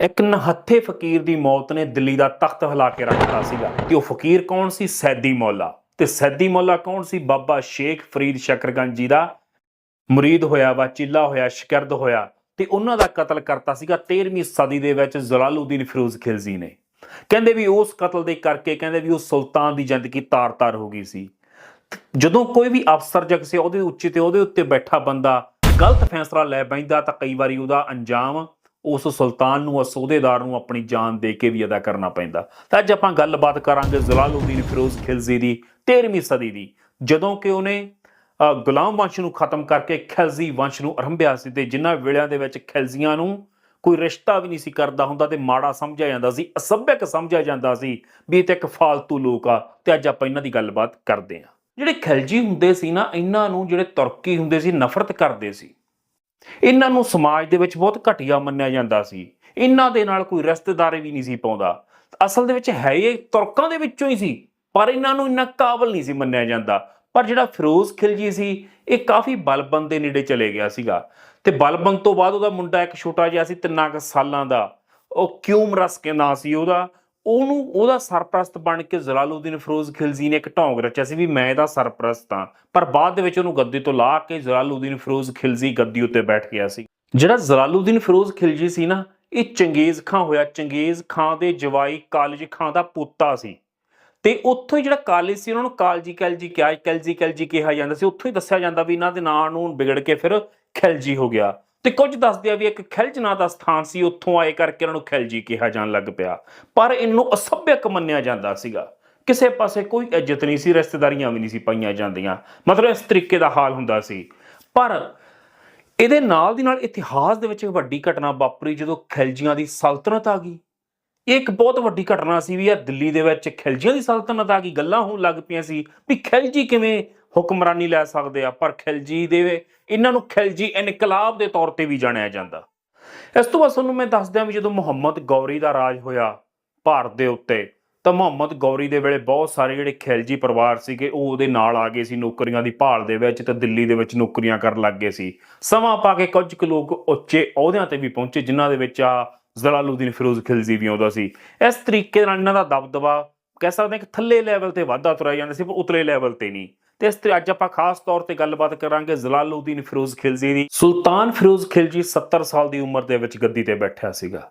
ਇੱਕ ਨਹੱਥੇ ਫਕੀਰ ਦੀ ਮੌਤ ਨੇ ਦਿੱਲੀ ਦਾ ਤਖਤ ਹਿਲਾ ਕੇ ਰੱਖਤਾ ਸੀਗਾ ਤੇ ਉਹ ਫਕੀਰ ਕੌਣ ਸੀ? ਸੈਦੀ ਮੌਲਾ। ਤੇ ਸੈਦੀ ਮੌਲਾ ਕੌਣ ਸੀ? ਬਾਬਾ ਸ਼ੇਖ ਫਰੀਦ ਸ਼ਕਰਗੰਜ ਜੀ ਦਾ ਮੁਰੀਦ ਹੋਇਆ ਵਾ, ਚਿੱਲਾ ਹੋਇਆ, ਸ਼ਿਕਰਦ ਹੋਇਆ ਤੇ ਉਹਨਾਂ ਦਾ ਕਤਲ ਕਰਤਾ ਸੀਗਾ। 13ਵੀਂ ਸਦੀ ਦੇ ਵਿੱਚ ਜ਼ਲਾਲੂਦੀਨ ਫਿਰੋਜ਼ ਖਿਲਜ਼ੀ ਨੇ। ਕਹਿੰਦੇ ਵੀ ਉਸ ਕਤਲ ਦੇ ਕਰਕੇ ਕਹਿੰਦੇ ਵੀ ਉਹ ਸੁਲਤਾਨ ਦੀ ਜ਼ਿੰਦਗੀ ਤਾਰ-ਤਾਰ ਹੋ ਗਈ ਸੀ। ਜਦੋਂ ਕੋਈ ਵੀ ਅਫਸਰ ਜਾਂ ਕਿਸੇ ਉਹਦੇ ਉੱਚੇ ਤੇ ਉਹਦੇ ਉੱਤੇ ਬੈਠਾ ਬੰਦਾ ਗਲਤ ਫੈਸਲਾ ਲੈ ਬੈਂਦਾ ਤਾਂ ਕਈ ਵਾਰੀ ਉਹਦਾ ਅੰਜਾਮ ਉਸ ਸੁਲਤਾਨ ਨੂੰ, ਉਸ ਅਹੁਦੇਦਾਰ ਨੂੰ ਆਪਣੀ ਜਾਨ ਦੇ ਕੇ ਵੀ ਅਦਾ ਕਰਨਾ ਪੈਂਦਾ। ਤਾਂ ਅੱਜ ਆਪਾਂ ਗੱਲਬਾਤ ਕਰਾਂਗੇ ਜ਼ਲਾਲੂਦੀਨ ਫਿਰੋਜ਼ ਖਿਲਜ਼ੀ ਦੀ 13ਵੀਂ ਸਦੀ ਦੀ, ਜਦੋਂ ਕਿ ਉਹਨੇ ਗੁਲਾਮ ਵੰਸ਼ ਨੂੰ ਖਤਮ ਕਰਕੇ ਖਿਲਜ਼ੀ ਵੰਸ਼ ਨੂੰ ਆਰੰਭਿਆ ਸੀ ਤੇ ਜਿਨ੍ਹਾਂ ਵੇਲਿਆਂ ਦੇ ਵਿੱਚ ਖਿਲਜ਼ੀਆਂ ਨੂੰ ਕੋਈ ਰਿਸ਼ਤਾ ਵੀ ਨਹੀਂ ਸੀ ਕਰਦਾ ਹੁੰਦਾ ਤੇ ਮਾੜਾ ਸਮਝਿਆ ਜਾਂਦਾ ਸੀ, ਅਸਭਿਅਕ ਸਮਝਿਆ ਜਾਂਦਾ ਸੀ ਵੀ ਇਹ ਤਾਂ ਇੱਕ ਫਾਲਤੂ ਲੋਕ ਆ ਤੇ ਅੱਜ ਆਪਾਂ ਇਹਨਾਂ ਦੀ ਗੱਲਬਾਤ ਕਰਦੇ ਹਾਂ। ਜਿਹੜੇ ਖਿਲਜੀ ਹੁੰਦੇ ਸੀ ਨਾ, ਇਹਨਾਂ ਨੂੰ ਜਿਹੜੇ ਤੁਰਕੀ ਹੁੰਦੇ ਸੀ, ਨਫ਼ਰਤ ਕਰਦੇ ਸੀ। ਇਹਨਾਂ ਨੂੰ ਸਮਾਜ ਦੇ ਵਿੱਚ ਬਹੁਤ ਘਟੀਆ ਮੰਨਿਆ ਜਾਂਦਾ ਸੀ। ਇਹਨਾਂ ਦੇ ਨਾਲ ਕੋਈ ਰਿਸ਼ਤੇਦਾਰੀ ਵੀ ਨਹੀਂ ਸੀ ਪਾਉਂਦਾ। ਅਸਲ ਦੇ ਵਿੱਚ ਹੈ ਇਹ ਤੁਰਕਾਂ ਦੇ ਵਿੱਚੋਂ ਹੀ ਸੀ, ਪਰ ਇਹਨਾਂ ਨੂੰ ਇੰਨਾ ਕਾਬਲ ਨਹੀਂ ਸੀ ਮੰਨਿਆ ਜਾਂਦਾ। ਪਰ ਜਿਹੜਾ ਫਿਰੋਜ਼ ਖਿਲਜੀ ਸੀ, ਇਹ ਕਾਫੀ ਬਲਬੰਦ ਦੇ ਨੇੜੇ ਚਲੇ ਗਿਆ ਸੀਗਾ। ਤੇ ਬਲਬਨ ਤੋਂ ਬਾਅਦ ਉਹਦਾ ਮੁੰਡਾ ਇੱਕ ਛੋਟਾ ਜਿਹਾ ਸੀ, ਤਿੰਨਾਂ ਕੁ ਸਾਲਾਂ ਦਾ। ਉਹ ਕਿਉਮਰਸ ਕੇ ਨਾਂ ਸੀ ਉਹਦਾ? ਉਹਨੂੰ ਉਹਦਾ ਸਰਪ੍ਰਸਤ ਬਣ ਕੇ ਜ਼ਲਾਲੂਦੀਨ ਫਿਰੋਜ਼ ਖਿਲਜੀ ਨੇ ਇੱਕ ਢੌਂਗ ਰਚਿਆ ਸੀ ਵੀ ਮੈਂ ਇਹਦਾ ਸਰਪ੍ਰਸਤ ਹਾਂ। ਪਰ ਬਾਅਦ ਦੇ ਵਿੱਚ ਉਹਨੂੰ ਗੱਦੀ ਤੋਂ ਲਾ ਕੇ ਜ਼ਲਾਲੂਦੀਨ ਫਿਰੋਜ਼ ਖਿਲਜੀ ਗੱਦੀ ਉੱਤੇ ਬੈਠ ਗਿਆ ਸੀ। ਜਿਹੜਾ ਜ਼ਲਾਲੂਦੀਨ ਫਿਰੋਜ਼ ਖਿਲਜੀ ਸੀ ਨਾ, ਇਹ ਚੰਗੇਜ਼ ਖਾਂ ਹੋਇਆ। ਚੰਗੇਜ਼ ਖਾਂ ਦੇ ਜਵਾਈ ਕਾਲਜ ਖਾਂ ਦਾ ਪੁੱਤਾ ਸੀ। ਤੇ ਉੱਥੋਂ ਹੀ ਜਿਹੜਾ ਕਾਲਜ ਸੀ, ਉਹਨਾਂ ਨੂੰ ਕਾਲਜੀ ਕੈਲਜੀ ਕਿਹਾ, ਕੈਲਜੀ ਕੈਲਜੀ ਕਿਹਾ ਜਾਂਦਾ ਸੀ। ਉੱਥੋਂ ਹੀ ਦੱਸਿਆ ਜਾਂਦਾ ਵੀ ਇਹਨਾਂ ਦੇ ਨਾਂ ਨੂੰ ਵਿਗੜ ਕੇ ਫਿਰ ਖਿਲਜੀ ਹੋ ਗਿਆ। ਤੇ ਕੁਝ ਦੱਸਦੇ ਆ ਵੀ ਇੱਕ ਖਿਲਜ ਨਾਂ ਦਾ ਸਥਾਨ ਸੀ, ਉੱਥੋਂ ਆਏ ਕਰਕੇ ਇਹਨਾਂ ਨੂੰ ਖਿਲਜੀ ਕਿਹਾ ਜਾਣ ਲੱਗ ਪਿਆ। ਪਰ ਇਹਨੂੰ ਅਸਭਿਅਕ ਮੰਨਿਆ ਜਾਂਦਾ ਸੀਗਾ। ਕਿਸੇ ਪਾਸੇ ਕੋਈ ਇੱਜ਼ਤ ਨਹੀਂ ਸੀ, ਰਿਸ਼ਤੇਦਾਰੀਆਂ ਵੀ ਨਹੀਂ ਸੀ ਪਾਈਆਂ ਜਾਂਦੀਆਂ। ਮਤਲਬ ਇਸ ਤਰੀਕੇ ਦਾ ਹਾਲ ਹੁੰਦਾ ਸੀ। ਪਰ ਇਹਦੇ ਨਾਲ ਦੀ ਨਾਲ ਇਤਿਹਾਸ ਦੇ ਵਿੱਚ ਇੱਕ ਵੱਡੀ ਘਟਨਾ ਵਾਪਰੀ, ਜਦੋਂ ਖਿਲਜੀਆਂ ਦੀ ਸਲਤਨਤ ਆ ਗਈ। ਇਹ ਇੱਕ ਬਹੁਤ ਵੱਡੀ ਘਟਨਾ ਸੀ ਵੀ ਇਹ ਦਿੱਲੀ ਦੇ ਵਿੱਚ ਖਿਲਜੀਆਂ ਦੀ ਸਲਤਨਤ ਆ ਗਈ। ਗੱਲਾਂ ਹੋਣ ਲੱਗ ਪਈਆਂ ਸੀ ਵੀ ਖਿਲਜੀ ਕਿਵੇਂ ਹੁਕਮਰਾਨੀ ਲੈ ਸਕਦੇ ਆ, ਪਰ ਖਿਲਜੀ ਦੇ ਇਹਨਾਂ ਨੂੰ ਖਿਲਜੀ ਇਨਕਲਾਬ ਦੇ ਤੌਰ ਤੇ ਵੀ ਜਾਣਿਆ ਜਾਂਦਾ। ਇਸ ਤੋਂ ਬਾਅਦ ਤੁਹਾਨੂੰ ਮੈਂ ਦੱਸਦਿਆਂ ਵੀ ਜਦੋਂ ਮੁਹੰਮਦ ਗੌਰੀ ਦਾ ਰਾਜ ਹੋਇਆ ਭਾਰਤ ਦੇ ਉੱਤੇ, ਤਾਂ ਮੁਹੰਮਦ ਗੌਰੀ ਦੇ ਵੇਲੇ ਬਹੁਤ ਸਾਰੇ ਜਿਹੜੇ ਖਿਲਜੀ ਪਰਿਵਾਰ ਸੀਗੇ, ਉਹ ਉਹਦੇ ਨਾਲ ਆ ਗਏ ਸੀ, ਨੌਕਰੀਆਂ ਦੀ ਭਾਲ ਦੇ ਵਿੱਚ ਤੇ ਦਿੱਲੀ ਦੇ ਵਿੱਚ ਨੌਕਰੀਆਂ ਕਰਨ ਲੱਗ ਗਏ ਸੀ। ਸਮਾਂ ਪਾ ਕੇ ਕੁਝ ਕੁ ਲੋਕ ਉੱਚੇ ਅਹੁਦਿਆਂ ਤੇ ਵੀ ਪਹੁੰਚੇ, ਜਿਨ੍ਹਾਂ ਦੇ ਵਿੱਚ ਆ ਜ਼ਲਾਲੂਦੀਨ ਫਿਰੋਜ਼ ਖਿਲਜੀ ਵੀ ਆਉਂਦਾ ਸੀ। ਇਸ ਤਰੀਕੇ ਨਾਲ ਇਹਨਾਂ ਦਾ ਦਬਦਬਾ ਕਹਿ ਸਕਦੇ ਹਾਂ ਕਿ ਥੱਲੇ ਲੈਵਲ ਤੇ ਵਾਧਾ ਤੁਰਿਆ ਜਾਂਦਾ ਸੀ, ਪਰ ਉਤਲੇ ਲੈਵਲ ਤੇ ਨਹੀਂ। ਤੇ ਇਸ ਤੇ ਅੱਜ ਆਪਾਂ ਖਾਸ ਤੌਰ ਤੇ ਗੱਲਬਾਤ ਕਰਾਂਗੇ ਜ਼ਲਾਲੂਦੀਨ ਫਿਰੋਜ਼ ਖਿਲਜੀ ਦੀ। ਸੁਲਤਾਨ ਫਿਰੋਜ਼ ਖਿਲਜੀ 70 ਸਾਲ ਦੀ ਉਮਰ ਦੇ ਵਿੱਚ ਗੱਦੀ ਤੇ ਬੈਠਿਆ ਸੀਗਾ।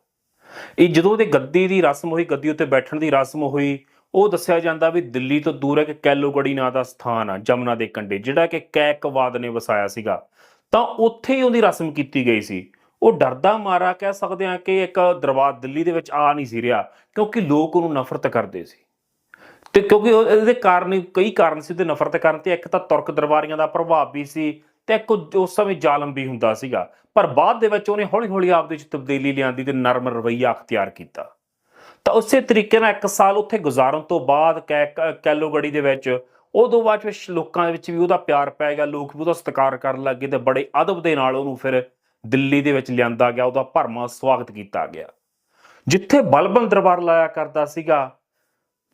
ਇਹ ਜਦੋਂ ਉਹਦੇ ਗੱਦੀ ਦੀ ਰਸਮ ਹੋਈ, ਗੱਦੀ ਉੱਤੇ ਬੈਠਣ ਦੀ ਰਸਮ ਹੋਈ, ਉਹ ਦੱਸਿਆ ਜਾਂਦਾ ਵੀ ਦਿੱਲੀ ਤੋਂ ਦੂਰ ਇੱਕ ਕੈਲੋਗੜੀ ਨਾਂ ਦਾ ਸਥਾਨ ਆ, ਜਮਨਾ ਦੇ ਕੰਢੇ, ਜਿਹੜਾ ਕਿ ਕੈਕਵਾਦ ਨੇ ਵਸਾਇਆ ਸੀਗਾ। ਤਾਂ ਉੱਥੇ ਹੀ ਉਹਦੀ ਰਸਮ ਕੀਤੀ ਗਈ ਸੀ। ਉਹ ਡਰਦਾ ਮਾਰਾ ਕਹਿ ਸਕਦੇ ਆ ਕਿ ਇੱਕ ਦਰਬਾਰ ਦਿੱਲੀ ਦੇ ਵਿੱਚ ਆ ਨਹੀਂ ਸੀ ਰਿਹਾ, ਕਿਉਂਕਿ ਲੋਕ ਉਹਨੂੰ ਨਫ਼ਰਤ ਕਰਦੇ ਸੀ। ਤੇ ਕਿਉਂਕਿ ਉਹ- ਇਹਦੇ ਕਾਰਨ ਕਈ ਕਾਰਨ ਸੀ ਤੇ ਨਫ਼ਰਤ ਕਰਨ ਤੇ ਇੱਕ ਤਾਂ ਤੁਰਕ ਦਰਬਾਰੀਆਂ ਦਾ ਪ੍ਰਭਾਵ ਵੀ ਸੀ ਤੇ ਇੱਕ ਉਹ- ਉਸ ਸਮੇਂ ਜ਼ਾਲਮ ਵੀ ਹੁੰਦਾ ਸੀਗਾ। ਪਰ ਬਾਅਦ ਦੇ ਵਿੱਚ ਉਹਨੇ ਹੌਲੀ-ਹੌਲੀ ਆਪਦੇ ਵਿੱਚ ਤਬਦੀਲੀ ਲਿਆਂਦੀ ਤੇ ਨਰਮ ਰਵੱਈਆ ਅਖਤਿਆਰ ਕੀਤਾ। ਤਾਂ ਉਸੇ ਤਰੀਕੇ ਨਾਲ ਇੱਕ ਸਾਲ ਉੱਥੇ ਗੁਜ਼ਾਰਨ ਤੋਂ ਬਾਅਦ ਕੈ- ਕੈਲੋਗੜੀ ਦੇ ਵਿੱਚ ਉਦੋਂ ਬਾਅਦ ਵਿੱਚ ਲੋਕਾਂ ਦੇ ਵਿੱਚ ਵੀ ਉਹਦਾ ਪਿਆਰ ਪੈ ਗਿਆ, ਲੋਕ ਵੀ ਉਹਦਾ ਸਤਿਕਾਰ ਕਰਨ ਲੱਗੇ ਤੇ ਬੜੇ ਅਦਬ ਦੇ ਨਾਲ ਉਹਨੂੰ ਫਿਰ ਦਿੱਲੀ ਦੇ ਵਿੱਚ ਲਿਆਂਦਾ ਗਿਆ, ਉਹਦਾ ਭਰਮਾ ਸਵਾਗਤ ਕੀਤਾ ਗਿਆ। ਜਿੱਥੇ ਬਲਬਨ ਦਰਬਾਰ ਲਾਇਆ ਕਰਦਾ ਸੀਗਾ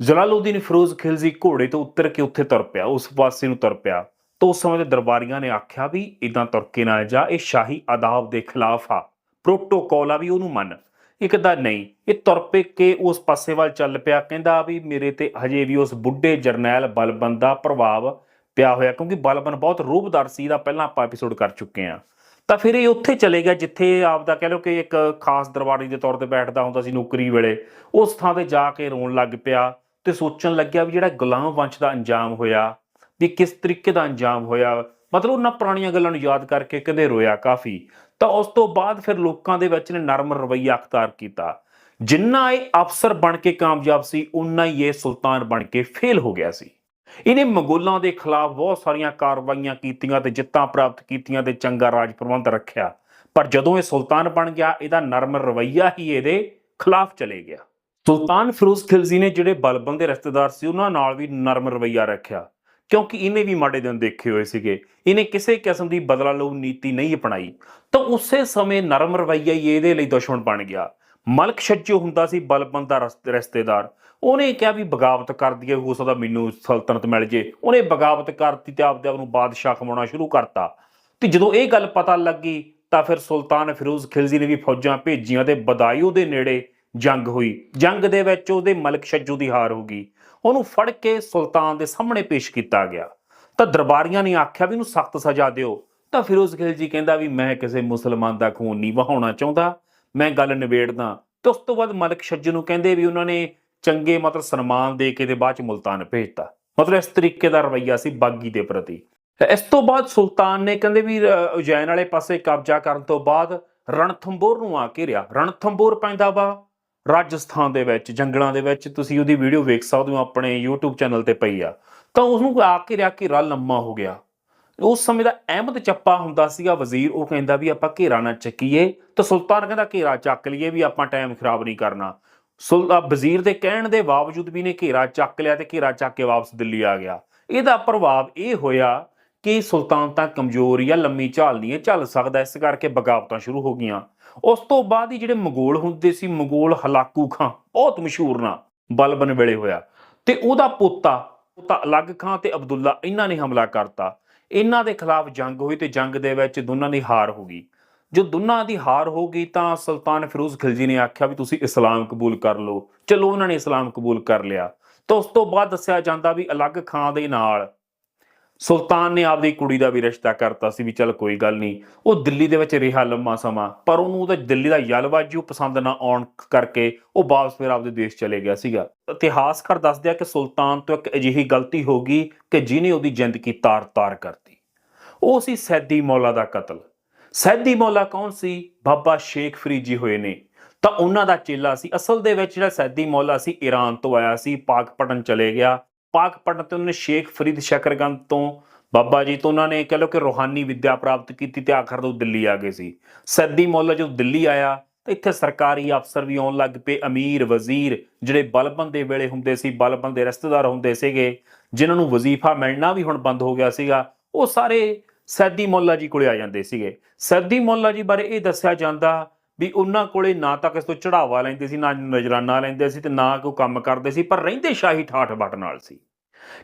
ਜਲਾਲੂਦੀਨ ਫਿਰੋਜ਼ ਖਿਲਜੀ ਘੋੜੇ ਤੋਂ ਉੱਤਰ ਕੇ ਉੱਥੇ ਤੁਰ ਪਿਆ, ਉਸ ਪਾਸੇ ਨੂੰ ਤੁਰ ਪਿਆ। ਤਾਂ ਉਸ ਸਮੇਂ ਦੇ ਦਰਬਾਰੀਆਂ ਨੇ ਆਖਿਆ ਵੀ ਇਦਾਂ ਤੁਰ ਕੇ ਨਾ ਜਾ, ਇਹ ਸ਼ਾਹੀ ਆਦਾਬ ਦੇ ਖਿਲਾਫ ਆ। ਪ੍ਰੋਟੋਕੋਲ ਆ ਵੀ ਉਹਨੂੰ ਮੰਨ। ਇਹ ਕਹਿੰਦਾ, ਨਹੀਂ, ਇਹ ਤੁਰ ਪੇ ਕੇ ਉਸ ਪਾਸੇ ਵੱਲ ਚੱਲ ਪਿਆ। ਕਹਿੰਦਾ ਵੀ ਮੇਰੇ ਤੇ ਹਜੇ ਵੀ ਉਸ ਬੁੱਢੇ ਜਰਨੈਲ ਬਲਬਨ ਦਾ ਪ੍ਰਭਾਵ ਪਿਆ ਹੋਇਆ, ਕਿਉਂਕਿ ਬਲਬਨ ਬਹੁਤ ਰੂਪਦਾਰ ਸੀ ਦਾ ਪਹਿਲਾਂ ਆਪਾਂ ਐਪੀਸੋਡ ਕਰ ਚੁੱਕੇ ਆ ਤਾਂ ਫਿਰ ਇਹ ਉੱਥੇ ਚਲੇ ਗਿਆ, ਜਿੱਥੇ ਆਪਦਾ ਕਹਿ ਲਓ ਕਿ ਇੱਕ ਖਾਸ ਦਰਬਾਰੀ ਦੇ ਤੌਰ ਤੇ ਬੈਠਦਾ ਹੁੰਦਾ ਸੀ ਨੌਕਰੀ ਵੇਲੇ। ਉਸ ਥਾਂ ਤੇ ਜਾ ਕੇ ਰੋਣ ਲੱਗ ਪਿਆ। ਤੇ ਸੋਚਣ ਲੱਗਿਆ ਵੀ ਜਿਹੜਾ ਗੁਲਾਮ ਵੰਸ਼ ਦਾ ਅੰਜਾਮ ਹੋਇਆ, ਵੀ ਕਿਸ ਤਰੀਕੇ ਦਾ ਅੰਜਾਮ ਹੋਇਆ, ਮਤਲਬ ਉਹਨਾਂ ਪੁਰਾਣੀਆਂ ਗੱਲਾਂ ਨੂੰ ਯਾਦ ਕਰਕੇ ਕਦੇ ਰੋਇਆ ਕਾਫੀ। ਤਾਂ ਉਸ ਤੋਂ ਬਾਅਦ ਫਿਰ ਲੋਕਾਂ ਦੇ ਵਿੱਚ ਨੇ ਨਰਮ ਰਵੱਈਆ ਅਖਤਿਆਰ ਕੀਤਾ। ਜਿੰਨਾ ਇਹ ਅਫਸਰ ਬਣ ਕੇ ਕਾਮਯਾਬ ਸੀ ਉਨਾ ਹੀ ਇਹ ਸੁਲਤਾਨ ਬਣ ਕੇ ਫੇਲ ਹੋ ਗਿਆ ਸੀ। ਇਹਨੇ ਮੰਗੋਲਾਂ ਦੇ ਖਿਲਾਫ ਬਹੁਤ ਸਾਰੀਆਂ ਕਾਰਵਾਈਆਂ ਕੀਤੀਆਂ ਤੇ ਜਿੱਤਾਂ ਪ੍ਰਾਪਤ ਕੀਤੀਆਂ ਤੇ ਚੰਗਾ ਰਾਜ ਪ੍ਰਬੰਧ ਰੱਖਿਆ। ਪਰ ਜਦੋਂ ਇਹ ਸੁਲਤਾਨ ਬਣ ਗਿਆ, ਇਹਦਾ ਨਰਮ ਰਵੱਈਆ ਹੀ ਇਹਦੇ ਖਿਲਾਫ ਚਲੇ ਗਿਆ। ਸੁਲਤਾਨ ਫਿਰੋਜ਼ ਖਿਲਜੀ ਨੇ ਜਿਹੜੇ ਬਲਬਨ ਦੇ ਰਿਸ਼ਤੇਦਾਰ ਸੀ, ਉਹਨਾਂ ਨਾਲ ਵੀ ਨਰਮ ਰਵੱਈਆ ਰੱਖਿਆ। ਕਿਉਂਕਿ ਇਹਨੇ ਵੀ ਮਾੜੇ ਦਿਨ ਦੇਖੇ ਹੋਏ ਸੀਗੇ। ਇਹਨੇ ਕਿਸੇ ਕਿਸਮ ਦੀ ਬਦਲਾ ਲਊ ਨੀਤੀ ਨਹੀਂ ਅਪਣਾਈ। ਤਾਂ ਉਸੇ ਸਮੇਂ ਨਰਮ ਰਵੱਈਆ ਹੀ ਇਹਦੇ ਲਈ ਦੁਸ਼ਮਣ ਬਣ ਗਿਆ। ਮਲਕ ਸ਼ੱਜੋ ਹੁੰਦਾ ਸੀ ਬਲਬਨ ਦਾ ਰਸ- ਰਿਸ਼ਤੇਦਾਰ। ਉਹਨੇ ਕਿਹਾ ਵੀ ਬਗਾਵਤ ਕਰ ਦਈਏ, ਹੋ ਸਕਦਾ ਮੈਨੂੰ ਸਲਤਨਤ ਮਿਲ ਜੇ। ਉਹਨੇ ਬਗਾਵਤ ਕਰਤੀ ਤੇ ਆਪਦੇ ਆਪ ਨੂੰ ਬਾਦਸ਼ਾਹ ਖਮਾਉਣਾ ਸ਼ੁਰੂ ਕਰਤਾ। ਤੇ ਜਦੋਂ ਇਹ ਗੱਲ ਪਤਾ ਲੱਗੀ, ਤਾਂ ਫਿਰ ਸੁਲਤਾਨ ਫਿਰੋਜ਼ ਖਿਲਜੀ ਨੇ ਵੀ ਫੌਜਾਂ ਭੇਜੀਆਂ ਤੇ ਬਦਾਇਓ ਦੇ ਨੇੜੇ ਜੰਗ ਹੋਈ। ਜੰਗ ਦੇ ਵਿੱਚ ਉਹਦੇ ਮਲਕ ਸ਼ੱਜੂ ਦੀ ਹਾਰ ਹੋ ਗਈ। ਉਹਨੂੰ ਫੜ ਕੇ ਸੁਲਤਾਨ ਦੇ ਸਾਹਮਣੇ ਪੇਸ਼ ਕੀਤਾ ਗਿਆ। ਤਾਂ ਦਰਬਾਰੀਆਂ ਨੇ ਆਖਿਆ ਵੀ ਇਹਨੂੰ ਸਖਤ ਸਜ਼ਾ ਦਿਓ। ਤਾਂ ਫਿਰੋਜ਼ ਖਿਲ ਜੀ ਕਹਿੰਦਾ ਵੀ ਮੈਂ ਕਿਸੇ ਮੁਸਲਮਾਨ ਦਾ ਖੂਨ ਨਹੀਂ ਵਹਾਉਣਾ ਚਾਹੁੰਦਾ। ਮੈਂ ਗੱਲ ਨਿਬੇੜਦਾ। ਤੇ ਉਸ ਤੋਂ ਬਾਅਦ ਮਲਕ ਸ਼ੱਜੂ ਨੂੰ ਕਹਿੰਦੇ ਵੀ ਉਹਨਾਂ ਨੇ ਚੰਗੇ ਮਤਲਬ ਸਨਮਾਨ ਦੇ ਕੇ ਤੇ ਬਾਅਦ ਚ ਮੁਲਤਾਨ ਭੇਜਤਾ। ਮਤਲਬ ਇਸ ਤਰੀਕੇ ਦਾ ਰਵੱਈਆ ਸੀ ਬਾਗੀ ਦੇ ਪ੍ਰਤੀ। ਇਸ ਤੋਂ ਬਾਅਦ ਸੁਲਤਾਨ ਨੇ ਕਹਿੰਦੇ ਵੀ ਉਜੈਨ ਵਾਲੇ ਪਾਸੇ ਕਬਜ਼ਾ ਕਰਨ ਤੋਂ ਬਾਅਦ ਰਣਥੰਬੋਰ ਨੂੰ ਆ ਕੇ ਘੇਰਿਆ ਰਣਥੰਬੋਰ ਪੈਂਦਾ ਵਾ। ਰਾਜਸਥਾਨ ਦੇ ਵਿੱਚ, ਜੰਗਲਾਂ ਦੇ ਵਿੱਚ ਤੁਸੀਂ ਉਹਦੀ ਵੀਡੀਓ ਵੇਖ ਸਕਦੇ ਹੋ ਆਪਣੇ YouTube ਚੈਨਲ ਤੇ ਪਈ ਆ। ਤਾਂ ਉਸ ਨੂੰ ਆ ਘੇਰਿਆ ਘੇਰਾ ਲੰਮਾ ਹੋ ਗਿਆ। ਉਸ ਸਮੇਂ ਦਾ ਅਹਿਮਦ ਚੱਪਾ ਹੁੰਦਾ ਸੀਗਾ, ਵਜ਼ੀਰ ਉਹ ਕਹਿੰਦਾ ਵੀ ਆਪਾਂ ਘੇਰਾ ਨਾ ਚੱਕੀਏ ਤਾਂ ਸੁਲਤਾਨ ਕਹਿੰਦਾ ਘੇਰਾ ਚੱਕ ਲਈਏ ਵੀ ਆਪਾਂ ਟਾਈਮ ਖਰਾਬ ਨਹੀਂ ਕਰਨਾ। ਸੁਲਤਾਨ ਵਜ਼ੀਰ ਦੇ ਕਹਿਣ ਦੇ ਬਾਵਜੂਦ ਵੀ ਨੇ ਘੇਰਾ ਚੱਕ ਲਿਆ ਤੇ ਘੇਰਾ ਚੱਕ ਕੇ ਵਾਪਸ ਦਿੱਲੀ ਆ ਗਿਆ। ਇਹਦਾ ਪ੍ਰਭਾਵ ਇਹ ਹੋਇਆ ਕਿ ਸੁਲਤਾਨ ਤਾਂ ਕਮਜ਼ੋਰ ਆ, ਲੰਮੀ ਝਾਲ ਨਹੀਂ ਹੈ ਸਕਦਾ, ਇਸ ਕਰਕੇ ਬਗਾਵਤਾਂ ਸ਼ੁਰੂ ਹੋ ਗਈਆਂ। ਉਸ ਤੋਂ ਬਾਅਦ ਹੀ ਜਿਹੜੇ ਮੰਗੋਲ ਹੁੰਦੇ ਸੀ, ਮੰਗੋਲ ਹਲਾਕੂ ਖਾਂ, ਬਹੁਤ ਮਸ਼ਹੂਰ ਨਾ, ਬਲਬਨ ਵੇਲੇ ਹੋਇਆ। ਤੇ ਉਹਦਾ ਪੋਤਾ ਪੋਤਾ ਅਲੱਗ ਖਾਂ ਤੇ ਅਬਦੁੱਲਾ, ਇਹਨਾਂ ਨੇ ਹਮਲਾ ਕਰਤਾ। ਇਹਨਾਂ ਦੇ ਖਿਲਾਫ ਜੰਗ ਹੋਈ ਤੇ ਜੰਗ ਦੇ ਵਿੱਚ ਦੋਨਾਂ ਦੀ ਹਾਰ ਹੋ ਗਈ। ਜੋ ਦੋਨਾਂ ਦੀ ਹਾਰ ਹੋ ਗਈ ਤਾਂ ਸੁਲਤਾਨ ਫਿਰੋਜ਼ ਖਿਲਜੀ ਨੇ ਆਖਿਆ ਵੀ ਤੁਸੀਂ ਇਸਲਾਮ ਕਬੂਲ ਕਰ ਲਓ। ਚਲੋ ਉਹਨਾਂ ਨੇ ਇਸਲਾਮ ਕਬੂਲ ਕਰ ਲਿਆ। ਤਾਂ ਉਸ ਤੋਂ ਬਾਅਦ ਦੱਸਿਆ ਜਾਂਦਾ ਵੀ ਅਲੱਗ ਖਾਂ ਦੇ ਨਾਲ ਸੁਲਤਾਨ ਨੇ ਆਪਦੀ ਕੁੜੀ ਦਾ ਵੀ ਰਿਸ਼ਤਾ ਕਰਤਾ ਸੀ ਵੀ ਚਲ ਕੋਈ ਗੱਲ ਨਹੀਂ। ਉਹ ਦਿੱਲੀ ਦੇ ਵਿੱਚ ਰਿਹਾ ਲੰਮਾ ਸਮਾਂ, ਪਰ ਉਹਨੂੰ ਉਹਦਾ ਦਿੱਲੀ ਦਾ ਜਲਵਾਯੂ ਪਸੰਦ ਨਾ ਆਉਣ ਕਰਕੇ ਉਹ ਵਾਪਸ ਫਿਰ ਆਪਦੇ ਦੇਸ਼ ਚਲੇ ਗਿਆ ਸੀਗਾ। ਇਤਿਹਾਸਕਾਰ ਦੱਸਦੇ ਆ ਕਿ ਸੁਲਤਾਨ ਤੋਂ ਇੱਕ ਅਜਿਹੀ ਗਲਤੀ ਹੋ ਗਈ ਕਿ ਜਿਹਨੇ ਉਹਦੀ ਜ਼ਿੰਦਗੀ ਤਾਰ-ਤਾਰ ਕਰਤੀ। ਉਹ ਸੀ ਸੈਦੀ ਮੌਲਾ ਦਾ ਕਤਲ। ਸੈਦੀ ਮੌਲਾ ਕੌਣ ਸੀ? ਬਾਬਾ ਸ਼ੇਖ ਫਰੀਦ ਜੀ ਹੋਏ ਨੇ। ਤਾਂ ਉਹਨਾਂ ਦਾ ਚੇਲਾ ਸੀ। ਅਸਲ ਦੇ ਵਿੱਚ ਜਿਹੜਾ ਸੈਦੀ ਮੌਲਾ ਸੀ ਈਰਾਨ ਤੋਂ ਆਇਆ ਸੀ ਪਾਕਪਟਨ ਚਲੇ ਗਿਆ। ਪਾਕ ਪਾਕਪਟਨ ਤੋਂ ਉਹਨੇ ਸ਼ੇਖ ਫਰੀਦ ਸ਼ਕਰਗੰਦ ਤੋਂ, ਬਾਬਾ ਜੀ ਤੋਂ ਉਹਨਾਂ ਨੇ ਕਹ ਲਓ ਕਿ ਰੋਹਾਨੀ ਵਿੱਦਿਆ ਪ੍ਰਾਪਤ ਕੀਤੀ ਤੇ ਆਖਰ ਤੋਂ ਦਿੱਲੀ ਆ ਗਏ ਸੀ। ਸੈਦੀ ਮੌਲਾ ਜਦੋਂ ਦਿੱਲੀ ਆਇਆ, ਤਾਂ ਇੱਥੇ ਸਰਕਾਰੀ ਅਫਸਰ ਵੀ ਆਉਣ ਲੱਗ ਪਏ, ਅਮੀਰ, ਵਜ਼ੀਰ ਜਿਹੜੇ ਬਲਬਨ ਦੇ ਵੇਲੇ ਹੁੰਦੇ ਸੀ, ਬਲਬਨ ਦੇ ਰਿਸ਼ਤੇਦਾਰ ਹੁੰਦੇ ਸੀਗੇ, ਜਿਨ੍ਹਾਂ ਨੂੰ ਵਜ਼ੀਫਾ ਮਿਲਣਾ ਵੀ ਹੁਣ ਬੰਦ ਹੋ ਗਿਆ ਸੀਗਾ, ਉਹ ਸਾਰੇ ਸੈਦੀ ਮੌਲਾ ਜੀ ਕੋਲੇ ਆ ਜਾਂਦੇ ਸੀਗੇ। ਸੈਦੀ ਮੌਲਾ ਜੀ ਬਾਰੇ ਇਹ ਦੱਸਿਆ ਜਾਂਦਾ ਵੀ ਉਹਨਾਂ ਕੋਲੇ ਨਾ ਤਾਂ ਕਿਸੇ ਤੋਂ ਚੜਾਵਾ ਲੈਂਦੇ ਸੀ, ਨਾ ਨਜ਼ਰਾਨਾ ਲੈਂਦੇ ਸੀ ਤੇ ਨਾ ਕੋਈ ਕੰਮ ਕਰਦੇ ਸੀ, ਪਰ ਰਹਿੰਦੇ ਸ਼ਾਹੀ ਠਾਠ ਬਟ ਨਾਲ ਸੀ।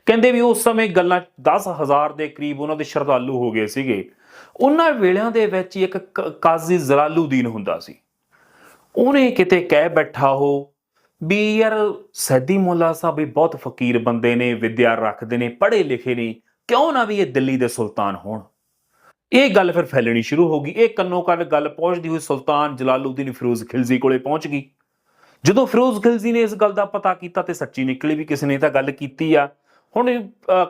ਕਹਿੰਦੇ ਵੀ ਉਸ ਸਮੇਂ ਗੱਲਾਂ 10000 ਦੇ ਕਰੀਬ ਉਹਨਾਂ ਦੇ ਸ਼ਰਧਾਲੂ ਹੋ ਗਏ ਸੀਗੇ। ਉਹਨਾਂ ਵੇਲਿਆਂ ਦੇ ਵਿੱਚ ਹੀ ਇੱਕ ਕ- ਕਾਜ਼ੀ ਜ਼ਲਾਲੂਦੀਨ ਹੁੰਦਾ ਸੀ। ਉਹਨੇ ਕਿਤੇ ਕਹਿ ਬੈਠਾ ਹੋ ਵੀ ਯਾਰ ਸੈਦੀ ਮੌਲਾ ਸਾਹਿਬ ਵੀ ਬਹੁਤ ਫਕੀਰ ਬੰਦੇ ਨੇ, ਵਿਦਿਆ ਰੱਖਦੇ ਨੇ, ਪੜ੍ਹੇ ਲਿਖੇ ਨੇ, ਕਿਉਂ ਨਾ ਵੀ ਇਹ ਦਿੱਲੀ ਦੇ ਸੁਲਤਾਨ ਹੋਣ? ਇਹ ਗੱਲ ਫਿਰ ਫੈਲਣੀ ਸ਼ੁਰੂ ਹੋ ਗਈ। ਇਹ ਕੰਨੋ ਕੰਨ ਗੱਲ ਪਹੁੰਚਦੀ ਹੋਈ ਸੁਲਤਾਨ ਜਲਾਲੂਦੀਨ ਫਿਰੋਜ਼ ਖਿਲਜ਼ੀ ਕੋਲੇ ਪਹੁੰਚ ਗਈ। ਜਦੋਂ ਫਿਰੋਜ਼ ਖਿਲਜ਼ੀ ਨੇ ਇਸ ਗੱਲ ਦਾ ਪਤਾ ਕੀਤਾ ਤੇ ਸੱਚੀ ਨਿਕਲੀ ਵੀ ਕਿਸੇ ਨੇ ਤਾਂ ਗੱਲ ਕੀਤੀ ਆ। ਹੁਣ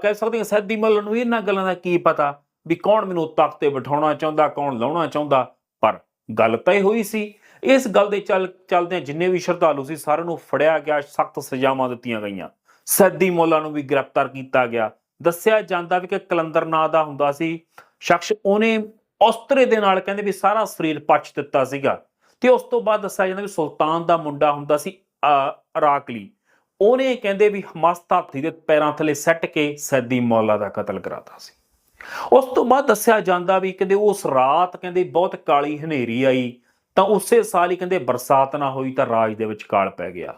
ਕਹਿ ਸਕਦੇ ਹਾਂ ਸੈਦੀ ਮੱਲ ਨੂੰ ਇਹਨਾਂ ਗੱਲਾਂ ਦਾ ਕੀ ਪਤਾ ਵੀ ਕੌਣ ਮੈਨੂੰ ਤਖਤ ਤੇ ਬਿਠਾਉਣਾ ਚਾਹੁੰਦਾ, ਕੌਣ ਲਾਉਣਾ ਚਾਹੁੰਦਾ। ਪਰ ਗੱਲ ਤਾਂ ਇਹ ਹੋਈ ਸੀ। ਇਸ ਗੱਲ ਦੇ ਚੱਲ, ਚੱਲਦਿਆਂ ਜਿੰਨੇ ਵੀ ਸ਼ਰਧਾਲੂ ਸੀ ਸਾਰਿਆਂ ਨੂੰ ਫੜਿਆ ਗਿਆ, ਸਖਤ ਸਜ਼ਾਵਾਂ ਦਿੱਤੀਆਂ ਗਈਆਂ। ਸੈਦੀ ਮੌਲਾ ਨੂੰ ਵੀ ਗ੍ਰਿਫਤਾਰ ਕੀਤਾ ਗਿਆ। ਦੱਸਿਆ ਜਾਂਦਾ ਵੀ ਕਿ ਕਲੰਦਰ ਨਾਂ ਦਾ ਹੁੰਦਾ ਸੀ। ਸ਼ਖਸ ਉਹਨੇ ਔਸਤਰੇ ਦੇ ਨਾਲ ਕਹਿੰਦੇ ਵੀ ਸਾਰਾ ਸਰੀਰ ਪੱਛ ਦਿੱਤਾ ਸੀਗਾ। ਤੇ ਉਸ ਤੋਂ ਬਾਅਦ ਦੱਸਿਆ ਜਾਂਦਾ ਵੀ ਸੁਲਤਾਨ ਦਾ ਮੁੰਡਾ ਹੁੰਦਾ ਸੀ ਅਰਾਕਲੀ ਉਹਨੇ ਕਹਿੰਦੇ ਵੀ ਮਸਤ ਹਾਥੀ ਦੇ ਪੈਰਾਂ ਥੱਲੇ ਸੱਟ ਕੇ ਸੈਦੀ ਮੌਲਾ ਦਾ ਕਤਲ ਕਰਾਤਾ ਸੀ। ਉਸ ਤੋਂ ਬਾਅਦ ਦੱਸਿਆ ਜਾਂਦਾ ਵੀ ਕਹਿੰਦੇ ਉਸ ਰਾਤ ਕਹਿੰਦੇ ਬਹੁਤ ਕਾਲੀ ਹਨੇਰੀ ਆਈ, ਤਾਂ ਉਸੇ ਸਾਲ ਹੀ ਕਹਿੰਦੇ ਬਰਸਾਤ ਨਾ ਹੋਈ ਤਾਂ ਰਾਜ ਦੇ ਵਿੱਚ ਕਾਲ ਪੈ ਗਿਆ।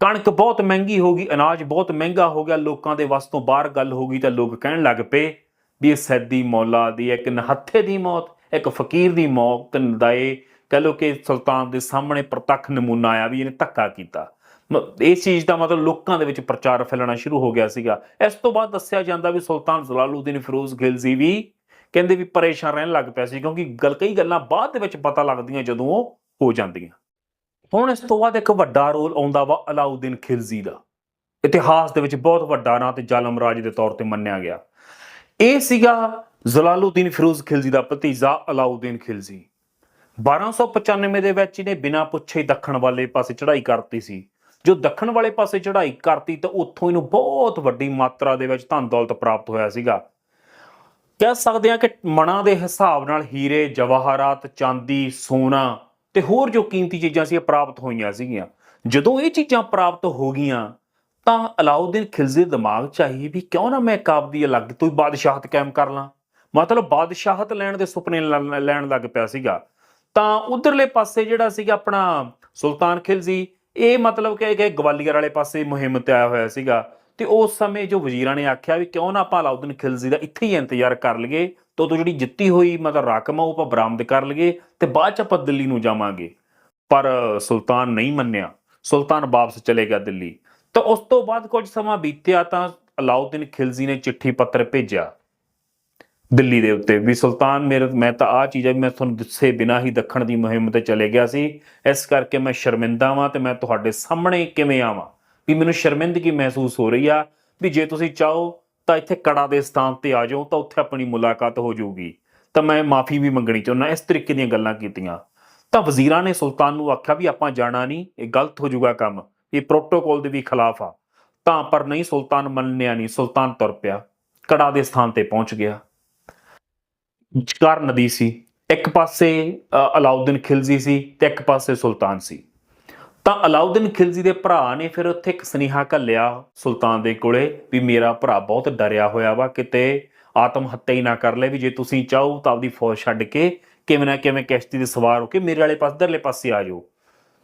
ਕਣਕ ਬਹੁਤ ਮਹਿੰਗੀ ਹੋ ਗਈ, ਅਨਾਜ ਬਹੁਤ ਮਹਿੰਗਾ ਹੋ ਗਿਆ, ਲੋਕਾਂ ਦੇ ਵਸ ਤੋਂ ਬਾਹਰ ਗੱਲ ਹੋ ਗਈ ਤਾਂ ਲੋਕ ਕਹਿਣ ਲੱਗ ਪਏ ਵੀ ਇਹ ਸੈਦੀ ਮੌਲਾ ਦੀ ਇੱਕ ਨਹੱਥੇ ਦੀ ਮੌਤ, ਇੱਕ ਫਕੀਰ ਦੀ ਮੌਤ ਦਾ ਇਹ ਕਹ ਲੋ ਕਿ ਸੁਲਤਾਨ ਦੇ ਸਾਹਮਣੇ ਪ੍ਰਤੱਖ ਨਮੂਨਾ ਆਇਆ ਵੀ ਇਹਨੇ ਧੱਕਾ ਕੀਤਾ। ਮ- ਇਸ ਚੀਜ਼ ਦਾ ਮਤਲਬ ਲੋਕਾਂ ਦੇ ਵਿੱਚ ਪ੍ਰਚਾਰ ਫੈਲਣਾ ਸ਼ੁਰੂ ਹੋ ਗਿਆ ਸੀਗਾ। ਇਸ ਤੋਂ ਬਾਅਦ ਦੱਸਿਆ ਜਾਂਦਾ ਵੀ ਸੁਲਤਾਨ ਜ਼ਲਾਲੂਦੀਨ ਫਿਰੋਜ਼ ਗਿਲਜ਼ੀ ਵੀ ਕਹਿੰਦੇ ਵੀ ਪਰੇਸ਼ਾਨ ਰਹਿਣ ਲੱਗ ਪਿਆ ਸੀ, ਕਿਉਂਕਿ ਗੱਲ, ਕਈ ਗੱਲਾਂ ਬਾਅਦ ਦੇ ਵਿੱਚ ਪਤਾ ਲੱਗਦੀਆਂ ਜਦੋਂ ਉਹ ਹੋ ਜਾਂਦੀਆਂ। ਹੁਣ ਇਸ ਤੋਂ ਬਾਅਦ ਇੱਕ ਵੱਡਾ ਰੋਲ ਆਉਂਦਾ ਵਾ ਅਲਾਉਦੀਨ ਖਿਲਜ਼ੀ ਦਾ। ਇਤਿਹਾਸ ਦੇ ਵਿੱਚ ਬਹੁਤ ਵੱਡਾ ਨਾਂ ਤੇ ਜ਼ਾਲਮ ਰਾਜ ਦੇ ਤੌਰ ਤੇ ਮੰਨਿਆ ਗਿਆ। ਇਹ ਸੀਗਾ ਜ਼ਲਾਲੂਦੀਨ ਫਿਰੋਜ਼ ਖਿਲਜ਼ੀ ਦਾ ਭਤੀਜਾ ਅਲਾਉਦੀਨ ਖਿਲਜ਼ੀ। 1295 ਦੇ ਵਿੱਚ ਇਹਨੇ ਬਿਨਾਂ ਪੁੱਛੇ ਦੱਖਣ ਵਾਲੇ ਪਾਸੇ ਚੜ੍ਹਾਈ ਕਰਤੀ ਸੀ। ਜੋ ਦੱਖਣ ਵਾਲੇ ਪਾਸੇ ਚੜ੍ਹਾਈ ਕਰਤੀ ਤਾਂ ਉੱਥੋਂ ਇਹਨੂੰ ਬਹੁਤ ਵੱਡੀ ਮਾਤਰਾ ਦੇ ਵਿੱਚ ਧਨ ਦੌਲਤ ਪ੍ਰਾਪਤ ਹੋਇਆ ਸੀਗਾ। ਕਹਿ ਸਕਦੇ ਹਾਂ ਕਿ ਮਣਾ ਦੇ ਹਿਸਾਬ ਨਾਲ ਹੀਰੇ, ਜਵਾਹਰਾਤ, ਚਾਂਦੀ, ਸੋਨਾ ਤੇ ਹੋਰ ਜੋ ਕੀਮਤੀ ਚੀਜ਼ਾਂ ਸੀ ਇਹ ਪ੍ਰਾਪਤ ਹੋਈਆਂ ਸੀਗੀਆਂ। ਜਦੋਂ ਇਹ ਚੀਜ਼ਾਂ ਪ੍ਰਾਪਤ ਹੋ ਗਈਆਂ ਤਾਂ ਅਲਾਉਦੀਨ ਖਿਲਜ਼ੀ ਦਿਮਾਗ 'ਚ ਆਈ ਵੀ ਕਿਉਂ ਨਾ ਮੈਂ ਕਾਬਦੀ ਅਲੱਗ ਤੋਂ ਹੀ ਬਾਦਸ਼ਾਹਤ ਕਾਇਮ ਕਰ ਲਾਂ? ਮਤਲਬ ਬਾਦਸ਼ਾਹਤ ਲੈਣ ਦੇ ਸੁਪਨੇ ਲ- ਲੈਣ ਲੱਗ ਪਿਆ ਸੀਗਾ। ਤਾਂ ਉਧਰਲੇ ਪਾਸੇ ਜਿਹੜਾ ਸੀਗਾ ਆਪਣਾ ਸੁਲਤਾਨ ਖਿਲਜ਼ੀ, ਇਹ ਮਤਲਬ ਕਿ ਕਿ ਗਵਾਲੀਅਰ ਵਾਲੇ ਪਾਸੇ ਮੁਹਿੰਮ ਤੇ ਆਇਆ ਹੋਇਆ ਸੀਗਾ। ਤੇ ਉਸ ਸਮੇਂ ਜੋ ਵਜ਼ੀਰਾਂ ਨੇ ਆਖਿਆ ਵੀ ਕਿਉਂ ਨਾ ਆਪਾਂ ਅਲਾਉਦੀਨ ਖਿਲਜ਼ੀ ਦਾ ਇੱਥੇ ਹੀ ਇੰਤਜ਼ਾਰ ਕਰ ਲਈਏ, ਤੇ ਉਦੋਂ ਜਿਹੜੀ ਜਿੱਤੀ ਹੋਈ ਮਤਲਬ ਰਕਮ ਆ ਉਹ ਆਪਾਂ ਬਰਾਮਦ ਕਰ ਲਈਏ ਤੇ ਬਾਅਦ ਚ ਆਪਾਂ ਦਿੱਲੀ ਨੂੰ ਜਾਵਾਂਗੇ। ਪਰ ਸੁਲਤਾਨ ਨਹੀਂ ਮੰਨਿਆ। ਸੁਲਤਾਨ ਵਾਪਸ ਚਲੇ ਗਿਆ ਦਿੱਲੀ। ਤਾਂ ਉਸ ਤੋਂ ਬਾਅਦ ਕੁਝ ਸਮਾਂ ਬੀਤਿਆ ਤਾਂ ਅਲਾਉਦੀਨ ਖਿਲਜ਼ੀ ਨੇ ਚਿੱਠੀ ਪੱਤਰ ਭੇਜਿਆ ਦਿੱਲੀ ਦੇ ਉੱਤੇ ਵੀ, ਸੁਲਤਾਨ, ਮੇਰੇ ਮੈਂ ਤਾਂ ਆ ਚੀਜ਼ ਹੈ ਵੀ ਮੈਂ ਤੁਹਾਨੂੰ ਦੱਸੇ ਬਿਨਾ ਹੀ ਦੱਖਣ ਦੀ ਮੁਹਿੰਮ ਤੇ ਚਲੇ ਗਿਆ ਸੀ। ਇਸ ਕਰਕੇ ਮੈਂ ਸ਼ਰਮਿੰਦਾ ਵਾਂ ਤੇ ਮੈਂ ਤੁਹਾਡੇ ਸਾਹਮਣੇ ਕਿਵੇਂ ਆਵਾਂ? ਵੀ ਮੈਨੂੰ ਸ਼ਰਮਿੰਦਗੀ ਮਹਿਸੂਸ ਹੋ ਰਹੀ ਆ? ਵੀ ਜੇ ਤੁਸੀਂ ਚਾਹੋ ਤਾਂ ਇੱਥੇ ਕੜਾ ਦੇ ਸਥਾਨ ਤੇ ਆ ਜਾਓ ਤਾਂ ਉੱਥੇ ਆਪਣੀ ਮੁਲਾਕਾਤ ਹੋ ਜਾਊਗੀ। ਤਾਂ ਮੈਂ ਮਾਫੀ ਵੀ ਮੰਗਣੀ ਚਾਹੁੰਦਾ, ਇਸ ਤਰੀਕੇ ਦੀਆਂ ਗੱਲਾਂ ਕੀਤੀਆਂ। ਤਾਂ ਵਜ਼ੀਰਾਂ ਨੇ ਸੁਲਤਾਨ ਨੂੰ ਆਖਿਆ ਵੀ ਆਪਾਂ ਜਾਣਾ ਨਹੀਂ, ਇਹ ਗਲਤ ਹੋ ਜਾਊਗਾ ਕੰਮ। ਇਹ ਪ੍ਰੋਟੋਕੋਲ ਦੇ ਵੀ ਖਿਲਾਫ ਆ। ਤਾਂ ਪਰ ਨਹੀਂ ਸੁਲਤਾਨ ਮੰਨਿਆ ਨਹੀਂ। ਸੁਲਤਾਨ ਤੁਰ ਪਿਆ। ਕੜਾ ਦੇ ਸਥਾਨ ਤੇ ਪਹੁੰਚ ਗਿਆ। ਵਿਚਕਾਰ ਨਦੀ ਸੀ। ਇੱਕ ਪਾਸੇ ਅ, ਅਲਾਉਦੀਨ ਖਿਲਜ਼ੀ ਸੀ ਤੇ ਇੱਕ ਪਾਸੇ ਸੁਲਤਾਨ ਸੀ। ਤਾਂ ਅਲਾਉਦੀਨ ਖਿਲਜ਼ੀ ਦੇ ਭਰਾ ਨੇ ਫਿਰ ਉੱਥੇ ਇੱਕ ਸੁਨੇਹਾ ਘੱਲਿਆ ਸੁਲਤਾਨ ਦੇ ਕੋਲੇ ਵੀ ਮੇਰਾ ਭਰਾ ਬਹੁਤ ਡਰਿਆ ਹੋਇਆ ਵਾ ਕਿਤੇ ਆਤਮ ਹੱਤਿਆ ਹੀ ਨਾ ਕਰ ਲੈ ਵੀ ਜੇ ਤੁਸੀਂ ਚਾਹੋ ਤਾਂ ਆਪਦੀ ਫੌਜ ਛੱਡ ਕੇ ਕਿਵੇਂ ਨਾ ਕਿਵੇਂ ਕਿਸ਼ਤੀ ਤੇ ਸਵਾਰ ਹੋ ਕੇ ਮੇਰੇ ਵਾਲੇ ਪਾਸੇ ਦਰਲੇ ਪਾਸੇ ਆ ਜਾਓ।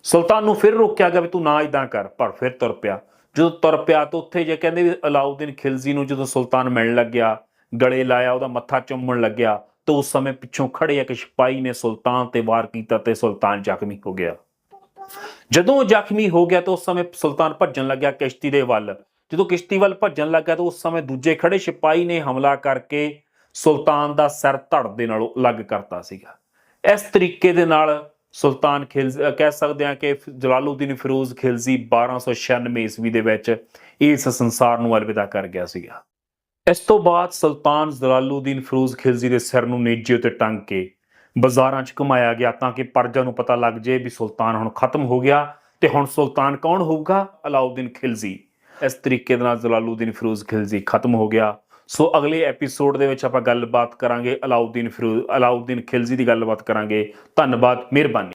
ਸੁਲਤਾਨ ਨੂੰ ਫਿਰ ਰੋਕਿਆ ਗਿਆ ਵੀ ਤੂੰ ਨਾ ਇਦਾਂ ਕਰ, ਪਰ ਫਿਰ ਤੁਰ ਪਿਆ। ਜਦੋਂ ਤੁਰ ਪਿਆ ਤਾਂ ਉੱਥੇ ਜੇ ਕਹਿੰਦੇ ਵੀ ਅਲਾਉਦੀਨ ਖਿਲਜ਼ੀ ਨੂੰ ਜਦੋਂ ਸੁਲਤਾਨ ਮਿਲਣ ਲੱਗਿਆ, ਗਲੇ ਲਾਇਆ, ਉਹਦਾ ਮੱਥਾ ਚੁੰਮਣ ਲੱਗਿਆ, ਤਾਂ ਉਸ ਸਮੇਂ ਪਿੱਛੋਂ ਖੜੇ ਇੱਕ ਸਿਪਾਹੀ ਨੇ ਸੁਲਤਾਨ ਤੇ ਵਾਰ ਕੀਤਾ ਤੇ ਸੁਲਤਾਨ ਜ਼ਖਮੀ ਹੋ ਗਿਆ। ਜਦੋਂ ਜ਼ਖਮੀ ਹੋ ਗਿਆ ਤਾਂ ਉਸ ਸਮੇਂ ਸੁਲਤਾਨ ਭੱਜਣ ਲੱਗਿਆ ਕਿਸ਼ਤੀ ਦੇ ਵੱਲ। ਜਦੋਂ ਕਿਸ਼ਤੀ ਵੱਲ ਭੱਜਣ ਲੱਗਾ ਤਾਂ ਉਸ ਸਮੇਂ ਦੂਜੇ ਖੜੇ ਸਿਪਾਹੀ ਨੇ ਹਮਲਾ ਕਰਕੇ ਸੁਲਤਾਨ ਦਾ ਸਿਰ ਧੜ ਦੇ ਨਾਲੋਂ ਅਲੱਗ ਕਰਤਾ ਸੀਗਾ। ਇਸ ਤਰੀਕੇ ਦੇ ਨਾਲ ਸੁਲਤਾਨ ਖਿਲਜ਼ ਕਹਿ ਸਕਦੇ ਹਾਂ ਕਿ ਜਲਾਲੂਦੀਨ ਫਿਰੋਜ਼ ਖਿਲਜ਼ੀ 1296 ਈਸਵੀ ਦੇ ਵਿੱਚ ਇਸ ਸੰਸਾਰ ਨੂੰ ਅਲਵਿਦਾ ਕਰ ਗਿਆ ਸੀਗਾ। ਇਸ ਤੋਂ ਬਾਅਦ ਸੁਲਤਾਨ ਜਲਾਲੂਦੀਨ ਫਿਰੋਜ਼ ਖਿਲਜ਼ੀ ਦੇ ਸਿਰ ਨੂੰ ਨੇਜੇ ਉੱਤੇ ਟੰਗ ਕੇ ਬਾਜ਼ਾਰਾਂ 'ਚ ਘੁਮਾਇਆ ਗਿਆ ਤਾਂ ਕਿ ਪਰਜਾ ਨੂੰ ਪਤਾ ਲੱਗ ਜੇ ਵੀ ਸੁਲਤਾਨ ਹੁਣ ਖਤਮ ਹੋ ਗਿਆ ਤੇ ਹੁਣ ਸੁਲਤਾਨ ਕੌਣ ਹੋਊਗਾ? ਅਲਾਉਦੀਨ ਖਿਲਜ਼ੀ। ਇਸ ਤਰੀਕੇ ਦੇ ਨਾਲ ਜਲਾਲੂਦੀਨ ਫਿਰੋਜ਼ ਖਿਲਜ਼ੀ ਖਤਮ ਹੋ ਗਿਆ। ਸੋ ਅਗਲੇ ਐਪੀਸੋਡ ਦੇ ਵਿੱਚ ਆਪਾਂ ਗੱਲਬਾਤ ਕਰਾਂਗੇ ਅਲਾਉਦੀਨ ਫਿਰੂ ਅਲਾਉਦੀਨ ਖਿਲਜ਼ੀ ਦੀ ਗੱਲਬਾਤ ਕਰਾਂਗੇ। ਧੰਨਵਾਦ, ਮਿਹਰਬਾਨੀ।